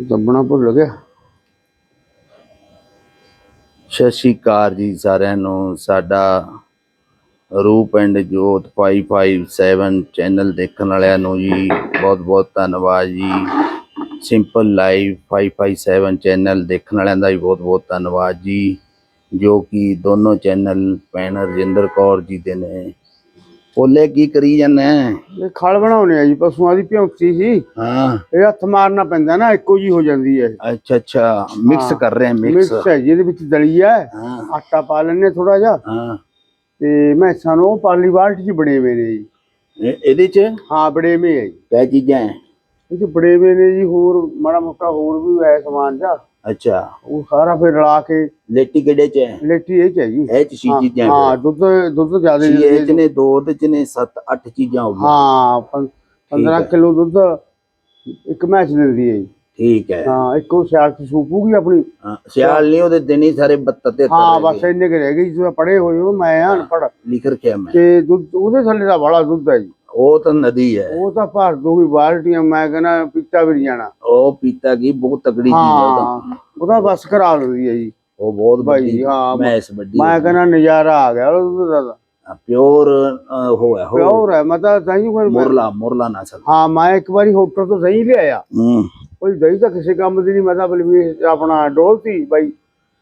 ਦੱਬਣਾ ਭੁੱਲ ਗਿਆ। ਸਤਿ ਸ਼੍ਰੀ ਅਕਾਲ ਜੀ ਸਾਰਿਆਂ ਨੂੰ। ਸਾਡਾ ਰੂਪ ਐਂਡ ਜੋਤ 557 ਚੈਨਲ ਦੇਖਣ ਵਾਲਿਆਂ ਨੂੰ ਜੀ ਬਹੁਤ ਬਹੁਤ ਧੰਨਵਾਦ ਜੀ। ਸਿੰਪਲ ਲਾਈਵ 557 ਚੈਨਲ ਦੇਖਣ ਵਾਲਿਆਂ ਦਾ ਵੀ ਬਹੁਤ ਬਹੁਤ ਧੰਨਵਾਦ ਜੀ। ਜੋ ਕਿ ਦੋਨੋਂ ਚੈਨਲ ਭੈਣ ਰਜਿੰਦਰ ਕੌਰ ਜੀ ਦੇ ਨੇ। ਬੋਲੇ ਕੀ ਕਰੀ ਜਾਂਦੇ ਇਹ ਖਲ ਬਣਾਉਣੇ ਆ ਜੀ ਪਸ਼ੂਆਂ ਦੀ ਭਿਉਂਤੀ ਸੀ ਹਾਂ। ਇਹ ਹੱਥ ਮਾਰਨਾ ਪੈਂਦਾ ਨਾ ਇੱਕੋ ਜੀ ਹੋ ਜਾਂਦੀ ਹੈ ਅੱਛਾ ਅੱਛਾ ਮਿਕਸ ਕਰ ਰਹੇ ਮਿਕਸ ਮਿਕਸ ਹੈ ਜੀ, ਇਹਦੇ ਵਿੱਚ ਦਲੀਆ ਹੈ ਹਾਂ। ਆਟਾ ਪਾ ਲੈਣੇ ਥੋੜਾ ਜਿਹਾ। ਹਾਂ। ਤੇ ਮੈਸਾਂ ਨੂੰ ਪਾਲੀ ਬਾਲਟ ਚ ਬਣੇ ਹੋਏ ਨੇ ਜੀ। ਇਹ- ਇਹਦੇ ਚ? ਹਾਂ ਬੜੇ ਮੇ ਹੈ ਜੀ। ਕਿਆ ਚੀਜ਼ਾਂ ਹੈ ਇਹ ਚ ਬੜੇ ਹੋਏ ਨੇ ਜੀ ਹੋਰ ਮਾੜਾ ਮੋਟਾ ਹੋਰ ਵੀ ਹੈ ਸਮਾਨ ਜਾ। ਅੱਛਾ। ਉਹ ਸਾਰਾ ਫਿਰ ਰਲਾ ਕੇ ਲੇਟੀ ਕਿਹੜੇ ਚ ਹੈ? ਲੇਟੀ ਇਹ ਚ ਹੈ ਜੀ। ਇਹ ਚ ਹਾਂ, ਚੀਜ਼ਾਂ ਹਾਂ ਦੁੱਧ ਦੁੱਧ ਜ਼ਿਆਦਾ ਛੇ ਇਹ ਚ ਨੇ ਦੋ। ਤੇ ਚ ਨੇ ਸੱਤ ਅੱਠ ਚੀਜ਼ਾਂ ਹੋ ਗਈਆਂ ਹਾਂ 15 ਹੈ। ਕਿਲੋ ਦੁੱਧ ਇੱਕ ਮੈਚ ਦਿੰਦੀ ਹੈ ਜੀ। ਠੀਕ ਹੈ। ਹਾਂ ਇੱਕੋ ਸਿਆਲ ਚ ਸੂਪੂਗੀ ਆਪਣੀ। ਹਾਂ, ਸਿਆਲ ਨਹੀਂ ਉਹਦੇ ਦਿਨ ਹੀ ਸਾਰੇ 72 ਤੇ ਹਾਂ ਬਸ ਇੰਨੇ ਕੁ ਰਹਿ ਗਏ ਜਿਵੇਂ ਪੜੇ ਹੋਏ ਹੋ ਮੈਂ ਅਨਪੜ ਲਿਖ ਰੱਖਿਆ ਮੈਂ। ਤੇ ਦੁੱਧ ਉਹਦੇ ਥੱਲੇ ਦਾ ਬੜਾ ਦੁੱਧ ਹੈ ਜੀ। ਉਹ ਤਾਂ ਨਦੀ ਹੈ। ਉਹ ਤਾਂ ਭਰ ਦੂਗੀ ਬਾਲਟੀਆਂ ਮੈਂ ਕਹਿੰਦਾ ਪੀਤਾ ਵੀ ਨਹੀਂ ਜਾਣਾ। ਉਹ ਪੀਤਾ ਕੀ ਬਹੁਤ ਤਕੜੀ ਚੀਜ਼ ਹੈ ਉਹ ਤਾਂ। ਹਾਂ ਉਹਦਾ ਬਸ ਕਰਾ ਦਿੰਦੀ ਹੈ ਜੀ। ਉਹ ਬਹੁਤ ਭਾਈ, ਵੱਡੀ ਹਾਂ, ਮੈਸ ਵੱਡੀ ਮੈਂ ਕਹਿੰਦਾ ਨਜ਼ਾਰਾ ਆ ਗਿਆ ਉਹਦਾ ਦਾ ਪਿਓਰ ਉਹ ਹੈ ਪਿਓਰ ਹੈ ਮਤਲਬ ਦਹੀਂ ਕੋਈ ਮੁਰਲਾ ਮੁਰਲਾ ਨਸਲ ਹਾਂ ਮੈਂ ਇੱਕ ਵਾਰੀ ਹੋਟਲ ਤੋਂ ਦਹੀਂ ਲਿਆਇਆ। ਹੂੰ। ਕੋਈ ਦਹੀਂ ਤਾਂ ਕਿਸੇ ਕੰਮ ਦੀ ਨਹੀਂ ਮਤਲਬ ਵੀ ਆਪਣਾ ਡੋਲਤੀ ਬਾਈ।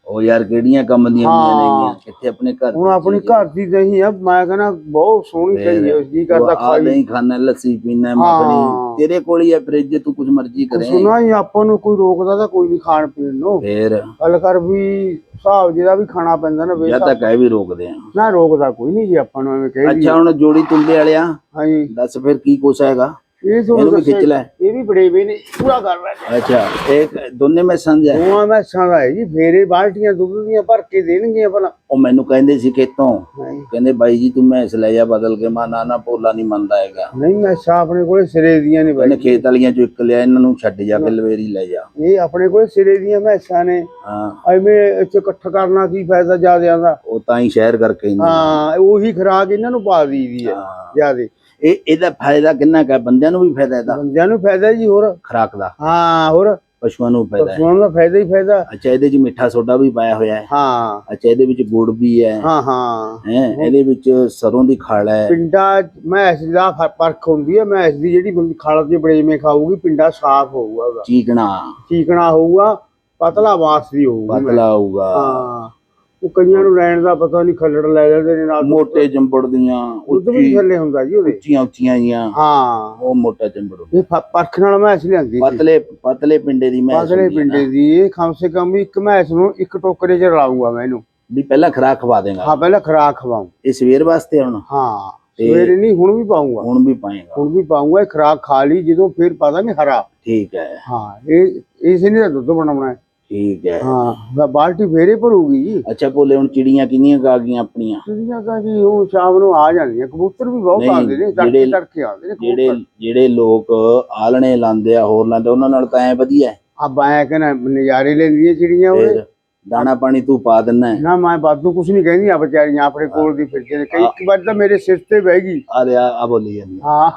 ਉਹ ਯਾਰ ਕਿਹੜੀਆਂ ਕੰਮ ਦੀਆਂ ਹਾਂ। ਹੁੰਦੀਆਂ ਨੇਗੀਆਂ? ਕਿੱਥੇ ਆਪਣੇ ਘਰ ਹੁਣ ਦੀ ਆਪਣੀ ਹੈ। ਘਰ ਦੀ ਦਹੀਂ ਆ ਮੈਂ ਕਹਿੰਦਾ ਬਹੁਤ ਸੋਹਣੀ ਦਹੀਂ ਹੈ ਜੀ ਕਰਦਾ ਖਾਈ। ਨਹੀਂ ਖਾਣਾ ਲੱਸੀ ਪੀਣਾ ਹਾਂ। ਮੱਖਣੀ ਤੇਰੇ ਕੋਲ ਹੀ ਹੈ ਫ੍ਰਿਜ ਤੂੰ ਕੁਝ ਮਰਜ਼ੀ ਕਰੇ। ਸੁਣਾ ਹੀ ਆਪਾਂ ਨੂੰ ਕੋਈ ਰੋਕਦਾ ਤਾਂ ਕੋਈ ਨਹੀਂ ਖਾਣ ਪੀਣ ਨੂੰ। ਫੇਰ। ਗੱਲ ਕਰ ਵੀ ਹਿਸਾਬ ਜਿਹਦਾ ਵੀ ਖਾਣਾ ਪੈਂਦਾ ਨਾ ਜਾਂ ਤਾਂ ਕਹਿ ਵੀ ਰੋਕਦੇ ਆ। ਨਾ ਰੋਕਦਾ ਕੋਈ ਨਹੀਂ ਜੀ ਆਪਾਂ ਨੂੰ ਐਵੇਂ ਕਹਿ ਅੱਛਾ ਹੁਣ ਜੋੜੀ ਤੁੰਦੇ ਵਾਲਿਆ ਹਾਂਜੀ। ਦੱਸ ਫਿਰ ਕੀ ਕੁਛ ਹੈਗਾ? ਇਹ ਇਹਨੂੰ ਤੁਹਾਨੂੰ ਵੀ ਖਿੱਚ ਲੈ। ਇਹ ਵੀ ਬੜੇ ਵੇ ਨੇ ਪੂਰਾ ਕਰ ਲੈ ਅੱਛਾ ਇੱਕ ਦੋਨੇ ਮੈਂ ਸਮਝਿਆ ਦੋਵਾਂ ਮੈਸਾਂ ਦਾ ਹੈ ਜੀ ਫੇਰੇ ਬਾਲਟੀਆਂ ਦੁੱਧ ਦੀਆਂ ਭਰ ਕੇ ਦੇਣਗੀਆਂ ਭਲਾ। ਉਹ ਮੈਨੂੰ ਕਹਿੰਦੇ ਸੀ ਖੇਤੋਂ ਹਾਂਜੀ। ਕਹਿੰਦੇ ਬਾਈ ਜੀ ਤੂੰ ਮੈਸ ਲੈ ਜਾ ਬਦਲ ਕੇ ਮਾ ਨਾ ਨਾ ਭੋਲਾ ਨਹੀਂ ਮੰਨਦਾ ਹੈਗਾ। ਨਹੀਂ ਮੈਸਾਂ ਆਪਣੇ ਕੋਲੇ ਸਿਰੇ ਦੀਆਂ ਨੇ ਕਹਿੰਦੇ ਖੇਤ ਵਾਲੀਆਂ ਚੋਂ ਇੱਕ ਲਿਆ ਇਹਨਾਂ ਨੂੰ ਛੱਡ ਜਾ ਕੇ ਲਵੇਰੀ ਲੈ ਜਾ। ਇਹ ਆਪਣੇ ਕੋਲੇ ਸਿਰੇ ਦੀਆਂ ਮੈਸਾਂ ਨੇ। ਹਾਂ। ਐਵੇਂ ਇੱਥੇ ਇਕੱਠਾ ਕਰਨਾ ਕੀ ਫਾਇਦਾ ਜਿਆਦਿਆਂ ਦਾ? ਉਹ ਤਾਂ ਹੀ ਸ਼ਹਿਰ ਕਰਕੇ ਹਾਂ ਉਹੀ ਖਰਾਕ ਇਹਨਾਂ ਨੂੰ ਪਾ ਦਈਦੀ ਹੈ ਹਾਂ। ਜਿਆਦੇ। ਇਹ ਇਹਦਾ ਫਾਇਦਾ ਕਿੰਨਾ ਕਾ ਬੰਦਿਆਂ ਨੂੰ ਵੀ ਫਾਇਦਾ ਇਹਦਾ? ਬੰਦਿਆਂ ਨੂੰ ਫਾਇਦਾ ਜੀ ਹੋਰ। ਖਰਾਕ ਦਾ। ਹਾਂ ਹੋਰ। ਪਸ਼ੂਆਂ ਨੂੰ ਫਾਇਦਾ ਪਸ਼ੂਆਂ ਦਾ ਫਾਇਦਾ ਹੀ ਫਾਇਦਾ। ਅੱਛਾ ਇਹਦੇ 'ਚ ਮਿੱਠਾ ਸੋਡਾ ਵੀ ਪਾਇਆ ਹੋਇਆ ਹੈ। ਹਾਂ। ਅੱਛਾ ਇਹਦੇ ਵਿੱਚ ਗੁੜ ਵੀ ਹੈ। ਹਾਂ ਹਾਂ। ਹੈ ਇਹਦੇ ਵਿੱਚ ਸਰੋਂ ਦੀ ਖਲ ਹੈ। ਪਿੰਡਾ ਮੈਸ ਦਾ ਫ- ਫ਼ਰਕ ਹੁੰਦੀ ਹੈ। ਮੈਸ ਦੀ ਜਿਹੜੀ ਬੰਦੀ ਖਾਲਤ ਦੇ ਬੜੇਵੇਂ ਖਾਊਗੀ ਪਿੰਡਾ ਸਾਫ਼ ਹੋਊਗਾ ਉਹਦਾ। ਚੀਕਣਾ। ਚੀਕਣਾ ਹੋਊਗਾ ਪਤਲਾ ਬਾਸ ਦੀ ਹੋਊਗੀ। ਪਤਲਾ ਹੋਊਗਾ। ਹਾਂ। ਉਹ ਕਈਆਂ ਨੂੰ ਲੈਣ ਦਾ ਪਤਾ ਨਹੀਂ ਖੱਲੜ ਲੈ ਜਾਂਦੇ ਨੇ ਨਾਲ। ਮੋਟੇ ਚੰਬੜ ਦੀਆਂ ਦੁੱਧ ਵੀ ਉੱਚੀ ਥੱਲੇ ਹੁੰਦਾ ਜੀ ਉਹਦੇ। ਉੱਚੀਆਂ ਉੱਚੀਆਂ ਜੀਆਂ। ਹਾਂ। ਉਹ ਮੋਟਾ ਚੰਬੜ ਇਹ ਫ- ਪਰਖ ਨਾਲ ਮੈਸ ਲਿਆਂਦੀ ਸੀ। ਪਤਲੇ ਪਤਲੇ ਪਿੰਡੇ ਦੀ ਮੈਂ ਪਾਸਲੇ ਪਿੰਡੇ ਦੀ ਇਹ ਕਮ ਸੇ ਕਮ ਵੀ ਇੱਕ ਮੈਸ ਨੂੰ ਇੱਕ ਟੋਕਰੇ 'ਚ ਰਲਾਉਂਗਾ ਮੈਂ ਇਹਨੂੰ। ਵੀ ਪਹਿਲਾਂ ਖਰਾਕ ਖਵਾ ਦੇਗਾ। ਹਾਂ ਪਹਿਲਾਂ ਖਰਾਕ ਖਵਾਉਂ ਇਹ ਸਵੇਰ ਵਾਸਤੇ ਹੁਣ ਹਾਂ ਤੇ- ਸਵੇਰੇ ਨਹੀਂ ਹੁਣ ਵੀ ਪਾਉਂਗਾ ਹੁਣ ਵੀ ਪਾਏਗਾ। ਹੁਣ ਵੀ ਪਾਉਂਗਾ ਇਹ ਖਰਾਕ ਖਾ ਲਈ ਜਦੋਂ ਫਿਰ ਪਤਾ ਨਹੀਂ ਹਰਾ। ਠੀਕ ਹੈ। ਹਾਂ ਇਹ ਇਸੇ ਨੇ ਤਾਂ ਦੁੱਧ ਬਣਾਉਣਾ ਹੈ। ਠੀਕ ਹੈ। ਹਾਂ ਬਾ- ਬਾਲਟੀ ਫੇਰੇ ਭਰੂਗੀ ਜੀ। ਅੱਛਾ ਭੋਲੇ ਹੁਣ ਚਿੜੀਆਂ ਕਿੰਨੀਆਂ ਆ ਗਈਆਂ ਆਪਣੀਆਂ? ਚਿੜੀਆਂ ਤਾਂ ਜੀ ਹੁਣ ਸ਼ਾਮ ਨੂੰ ਆ ਜਾਂਦੀਆਂ। ਕਬੂਤਰ ਵੀ ਬਹੁਤ ਆਉਂਦੇ ਨੇ ਤੜਕੇ ਤੜਕੇ ਆਉਂਦੇ ਨੇ ਜਿਹੜੇ ਜਿਹੜੇ ਲੋਕ ਆਲਣੇ ਲਾਉਂਦੇ ਆ ਹੋਰ ਲਾਉਂਦੇ ਉਹਨਾਂ ਨਾਲ ਤਾਂ ਐ ਵਧੀਆ। ਆ ਬਾਇਆ ਕਹਿੰਦਾ ਨਜ਼ਾਰੇ ਲੈਂਦੀਆਂ ਚਿੜੀਆਂ ਉਹ ਦਾਣਾ ਪਾਣੀ ਤੂੰ ਪਾ ਦਿੰਨਾ। ਨਾ ਮੈਂ ਬਾਦੂ ਕੁਛ ਨਹੀਂ ਕਹਿੰਦੀ ਆ ਵਿਚਾਰੀਆਂ ਆਪਣੇ ਕੋਲ ਦੀ ਫਿਰਦੇ ਨੇ। ਕਈ ਇੱਕ ਵਾਰ ਤਾਂ ਮੇਰੇ ਸਿਰ ਤੇ ਬਹਿ ਗਈ। ਆ ਰਿਹਾ ਆ ਬੋਲੀ ਜਾਂਦੀ ਹਾਂ।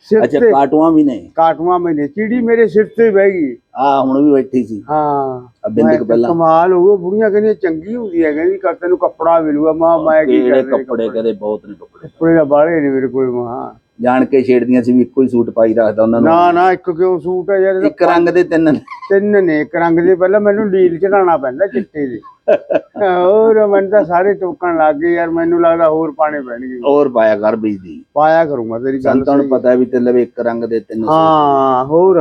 ਸਿਰ ਅੱਛਾ ਤੇ ਕਾਟੂਆਂ ਵੀ ਨੇ? ਕਾਟਵਾ ਮੈਨੇ ਚਿੜੀ ਮੇਰੇ ਸਿਰ ਤੇ ਬਹਿ ਗਈ। ਆ ਹੁਣ ਵੀ ਬੈਠੀ ਸੀ। ਹਾਂ। ਬਿੰਦਕ ਪਹਿਲਾਂ। ਕਮਾਲ ਹੋ ਗਿਆ ਬੁੜੀਆਂ ਕਹਿੰਦੀਆਂ ਚੰਗੀ ਹੁੰਦੀ ਹੈ ਕਹਿੰਦੀ ਕਰ ਤੈਨੂੰ ਕੱਪੜਾ ਮਿਲੂਗਾ। ਮਾਂ ਮੈਂ ਕੀ ਕਰ ਕੱਪੜੇ ਕਦੇ ਬਹੁਤ ਨੇ ਕੱਪੜੇ। ਕੱਪੜੇ ਦਾ ਬਾਲੇ ਨੇ ਮੇਰੇ ਕੋਲ ਮਾਂ। ਜਾਣ ਕੇ ਛੇੜਦੀਆਂ ਸੀ ਵੀ ਇੱਕੋ ਹੀ ਸੂਟ ਪਾਈ ਰੱਖਦਾ ਉਹਨਾਂ ਨੂੰ। ਨਾ ਨਾ ਇੱਕ ਕਿਉਂ ਸੂਟ ਹੈ ਯਾਰ ਇਹਦਾ ਇੱਕ ਰੰਗ ਦੇ ਤਿੰਨ ਨੇ। ਤਿੰਨ ਨੇ ਇੱਕ ਰੰਗ ਦੇ ਪਹਿਲਾਂ ਮੈਨੂੰ ਡੀਲ ਚੜਾਉਣਾ ਪੈਂਦਾ ਚਿੱਟੇ ਦੇ। ਹੋਰ ਮੈਨੂੰ ਤਾਂ ਸਾਰੇ ਟੋਕਣ ਲੱਗ ਗਏ ਯਾਰ ਮੈਨੂੰ ਲੱਗਦਾ ਹੋਰ ਪਾਣੇ ਪੈਣਗੇ। ਹੋਰ ਪਾਇਆ ਕਰ ਬੀਜਦੀ ਪਾਇਆ ਕਰੂੰਗਾ ਤੇਰੀ ਗੱਲ ਸੰਤਾਂ ਨੂੰ ਪਤਾ ਵੀ ਤੇ ਲਵੇ ਇੱਕ ਰੰਗ ਦੇ ਤਿੰਨ। ਹਾਂ ਹੋਰ।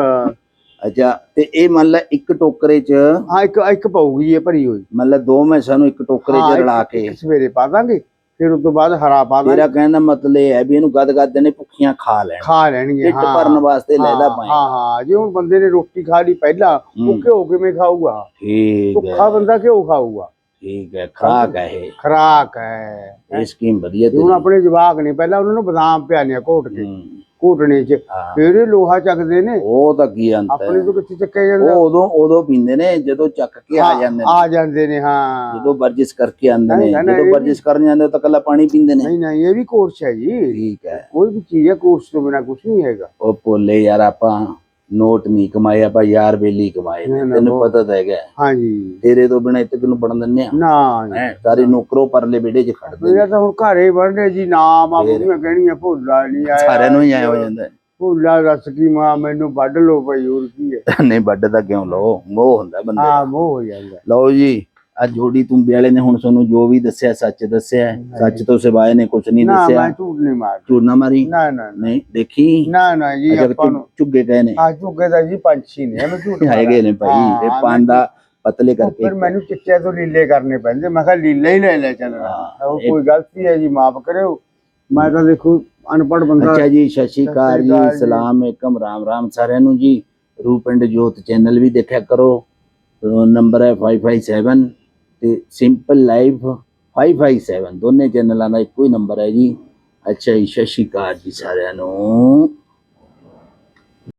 ਅੱਛਾ ਤੇ ਇਹ ਮੰਨ ਲੈ ਇੱਕ ਟੋਕਰੇ 'ਚ ਹਾਂ ਇੱਕ ਇੱਕ ਪਾਉਗੀ ਇਹ ਭਰੀ ਹੋਈ। ਮੰਨ ਲੈ ਦੋ ਮੈਸਾਂ ਨੂੰ ਇੱਕ ਟੋਕਰੇ ਹਾਂ, 'ਚ ਇੱਕ- ਰਲਾ ਕੇ। ਇੱਕ ਸਵੇਰੇ ਪਾ ਦਾਂਗੇ। ਫਿਰ ਉਸ ਤੋਂ ਬਾਅਦ ਹਰਾ ਪਾ ਦਾਂਗੇ। ਤੇਰਾ ਕਹਿਣ ਦਾ ਮਤਲਬ ਇਹ ਹੈ ਵੀ ਇਹਨੂੰ ਗਦ ਗਦ ਨੇ ਭੁੱਖੀਆਂ ਖਾ ਲੈਣ। ਖਾ ਲੈਣਗੇ ਹਾਂ। ਭਰਨ ਵਾਸਤੇ ਲੈਦਾ ਹਾਂ ਪਾਏ ਹਾਂ ਹਾਂ। ਜੇ ਹੁਣ ਬੰਦੇ ਨੇ ਰੋਟੀ ਖਾ ਲਈ ਪਹਿਲਾਂ ਉਹ ਹੂੰ। ਘਿਓ ਕਿਵੇਂ ਖਾਊਗਾ? ਠੀਕ ਹੈ। ਭੁੱਖਾ ਬੰਦਾ ਘਿਓ ਖਾਊਗਾ। ਠੀਕ ਹੈ ਖਰਾਕ ਹੈ ਇਹ। ਖਰਾਕ ਹੈ। ਇਹ ਸਕੀਮ ਵਧੀਆ ਜੇ ਹੁਣ ਆਪਣੇ ਜਵਾਕ ਨੇ ਪਹਿਲਾਂ ਉਹਨਾਂ ਨੂੰ ਬਦਾਮ ਪਿਆਨੀਆਂ ਘੋਟ ਕੇ। ਘੋਟਣੇ 'ਚ। ਹਾਂ। ਫਿਰ ਇਹ ਲੋਹਾ ਚੱਕਦੇ ਨੇ। ਉਹ ਤਾਂ ਕੀ ਅੰਤ ਆਪਣੇ ਹੈ ਤੋਂ ਕਿੱਥੇ ਚੱਕਿਆ ਜਾਂਦਾ? ਉਹ ਉਦੋਂ ਉਦੋਂ ਪੀਂਦੇ ਨੇ ਜਦੋਂ ਚੱਕ ਕੇ ਆ ਜਾਂਦੇ ਨੇ। ਆ ਜਾਂਦੇ ਨੇ ਹਾਂ। ਜਦੋਂ ਵਰਜਿਸ਼ ਕਰਕੇ ਆਉਂਦੇ ਨੇ ਨਹੀਂ, ਜਦੋਂ ਇਹ ਵਰਜਿਸ਼ ਕਰਨ ਜਾਂਦੇ ਤਾਂ ਕੱਲਾ ਪਾਣੀ ਪੀਂਦੇ ਨੇ। ਨਹੀਂ ਨਹੀਂ ਇਹ ਵੀ ਕੋਰਸ ਹੈ ਜੀ। ਠੀਕ ਹੈ। ਕੋਈ ਵੀ ਚੀਜ਼ ਹੈ ਕੋਰਸ ਤੋਂ ਬਿਨਾ ਕੁਝ ਨਹੀਂ ਹੈਗਾ। ਉਹ ਭੋਲੇ ਯਾਰ ਆਪਾਂ। ਨੋਟ ਨਹੀਂ ਕਮਾਏ ਆਪਾਂ ਯਾਰ ਬੇਲੀ ਕਮਾਏ। ਨੇ ਨਾ, ਨਾ, ਤੈਨੂੰ ਬਹੁਤ- ਪਤਾ ਤਾਂ ਹੈਗਾ। ਹਾਂਜੀ। ਤੇਰੇ ਤੋਂ ਬਿਨਾ ਇੱਥੇ ਕਿਨੂੰ ਪੜਨ ਦਿੰਨੇ ਆ? ਨਾ। ਜੀ। ਹੈਂ, ਸਾਰੇ ਨੌਕਰੋ ਪਰਲੇ ਬੇੜੇ 'ਚ ਖੜਦੇ ਮੇਰਾ ਨੇ ਤਾਂ ਹੁਣ ਘਰੇ ਬਣਦੇ ਜੀ ਨਾਮ ਆ ਬੁੜੀਆਂ ਕਹਿਣੀਆਂ ਭੁੱਲਾ ਨਹੀਂ ਆਇਆ। ਸਾਰਿਆਂ ਨੂੰ ਹੀ ਆਇਆ ਹੋ ਜਾਂਦਾ। ਹੈ। ਭੁੱਲਾ ਦੱਸ ਕੀ ਮਾਂ ਮੈਨੂੰ ਵੱਢ ਲੋ ਭਾਈ ਹੋਰ ਕੀ ਹੈ। ਨਹੀਂ ਵੱਡ ਤਾਂ ਕਿਉਂ ਲਓ? ਮੋਹ ਹੁੰਦਾ ਬੰਦੇ ਦਾ। ਹਾਂ ਮੋਹ ਹੋ ਜਾਂਦਾ। ਲਓ ਜੀ ਆ ਜੋੜੀ ਤੁੰਬੇ ਵਾਲੇ ਨੇ ਹੁਣ ਤੁਹਾਨੂੰ ਜੋ ਵੀ ਦੱਸਿਆ ਸੱਚ ਦੱਸਿਆ। ਸੱਚ ਤੋਂ ਸਿਵਾਏ ਨੇ ਕੁਝ ਨਹੀਂ ਨਾ ਦੱਸਿਆ। ਮੈਂ ਝੂਠ ਨਹੀਂ ਮਾਰਦਾ। ਝੂਠ ਨਾ ਮਾਰੀ? ਨਾ ਨਾ ਨਾ। ਨਹੀਂ ਦੇਖੀ? ਨਾ ਨਾ ਜੀ ਅਜਾ ਆਪਾਂ ਨੂੰ ਝੁੱਗੇ ਗਏ ਨੇ। ਆ ਝੁੱਗੇ ਦਾ ਜੀ ਪੰਛੀ ਨੇ ਮੈਂ ਝੂਠ ਹੈਗੇ ਨੇ ਭਾਈ ਇਹ ਪਾਂਡਾ ਪਤਲੇ ਕਰਕੇ ਫਿਰ ਮੈਨੂੰ ਚਿੱਟੇ ਤੋਂ ਲੀਲੇ ਕਰਨੇ ਪੈਂਦੇ ਮੈਂ ਕਿਹਾ ਲੀਲੇ ਹੀ ਲੈ ਲੈ ਚੱਲਣਾ ਹਾਂ, ਉਹ ਕੋਈ ਗਲਤੀ ਹੈ ਜੀ ਮਾਫ ਕਰਿਓ। ਮੈਂ ਤਾਂ ਦੇਖੋ ਅਨਪੜ੍ਹ ਬੰਦਾ ਅੱਛਾ ਜੀ ਸਤਿ ਸ਼੍ਰੀ ਅਕਾਲ ਜੀ ਅਕਾਲ ਜੀ। ਸਲਾਮ ਏਕਮ ਰਾਮ ਰਾਮ ਸਾਰਿਆਂ ਨੂੰ ਜੀ। ਰੂਪ ਐਂਡ ਜੋਤ ਚੈਨਲ ਵੀ ਦੇਖਿਆ ਕਰੋ। ਨੰਬਰ ਹੈ 557 ਤੇ ਸਿੰਪਲ ਲਾਈਫ 557 ਦੋਨੇ ਚੈਨਲਾਂ ਦਾ ਇੱਕੋ ਹੀ ਨੰਬਰ ਹੈ ਜੀ। ਅੱਛਾ ਜੀ, ਸਤਿ ਸ਼੍ਰੀ ਅਕਾਲ ਜੀ ਸਾਰਿਆਂ ਨੂੰ।